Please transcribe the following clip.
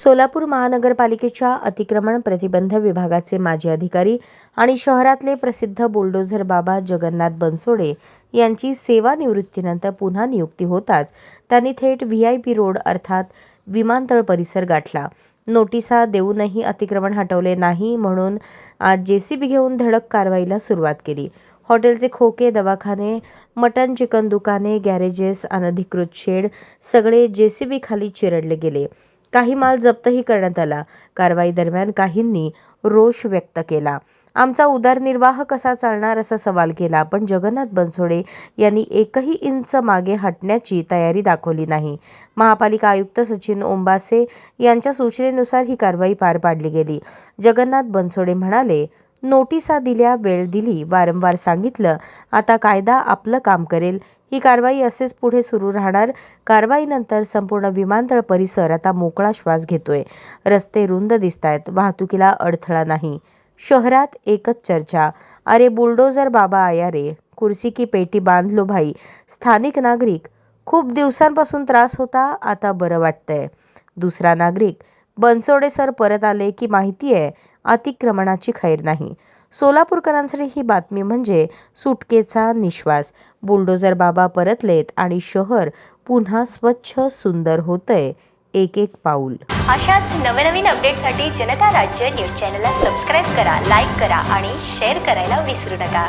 सोलापूर महानगरपालिकेच्या अतिक्रमण प्रतिबंध विभागाचे माजी अधिकारी आणि शहरातले प्रसिद्ध बुलडोझर बाबा जगन्नाथ बनसोडे यांची सेवानिवृत्तीनंतर पुन्हा नियुक्ती होताच त्यांनी थेट व्ही आय पी रोड अर्थात विमानतळ परिसर गाठला. नोटिसा देऊनही अतिक्रमण हटवले नाही म्हणून आज जेसीबी घेऊन धडक कारवाईला सुरुवात केली. हॉटेलचे खोके दवाखाने मटन चिकन दुकाने गॅरेजेस अनधिकृत शेड सगळे जेसीबी खाली चिरडले गेले. काही माल जप्तही करण्यात आला. कारवाई दरम्यान काहींनी रोष व्यक्त केला. आमचा उदरनिर्वाह कसा चालणार असा सवाल केला पण जगन्नाथ बनसोडे यांनी एकही इंच मागे हटण्याची तयारी दाखवली नाही. महापालिका आयुक्त सचिन ओंबासे यांच्या सूचनेनुसार ही कारवाई पार पाडली गेली. जगन्नाथ बनसोडे म्हणाले नोटिसा दिल्या वेळ दिली वारंवार सांगितलं आता कायदा आपलं काम करेल. ही कारवाई असेच पुढे सुरू राहणार. कारवाईनंतर संपूर्ण विमानतळ परिसर आता मोकळा श्वास घेतोय. रस्ते रुंद दिसतायत वाहतुकीला अडथळा नाही. शहरात एकच चर्चा अरे बुलडोजर बाबा आया रे कुर्सी की पेटी बांध लो भाई. स्थानिक नागरिक खूप दिवसांपासून त्रास होता आता बरं वाटतंय. दुसरा नागरिक बनसोडे सर परत आले की माहिती आहे अतिक्रमणाची खैर नाही. सोलापूरकरांसाठी ही बातमी म्हणजे सुटकेचा निश्वास. बुलडोजर बाबा परतलेत आणि शहर पुन्हा स्वच्छ सुंदर होतंय एक एक पाऊल. अशाच नवनवीन अपडेटसाठी जनता राज्य न्यूज चॅनलला सबस्क्राईब करा लाईक करा आणि शेअर करायला विसरू नका.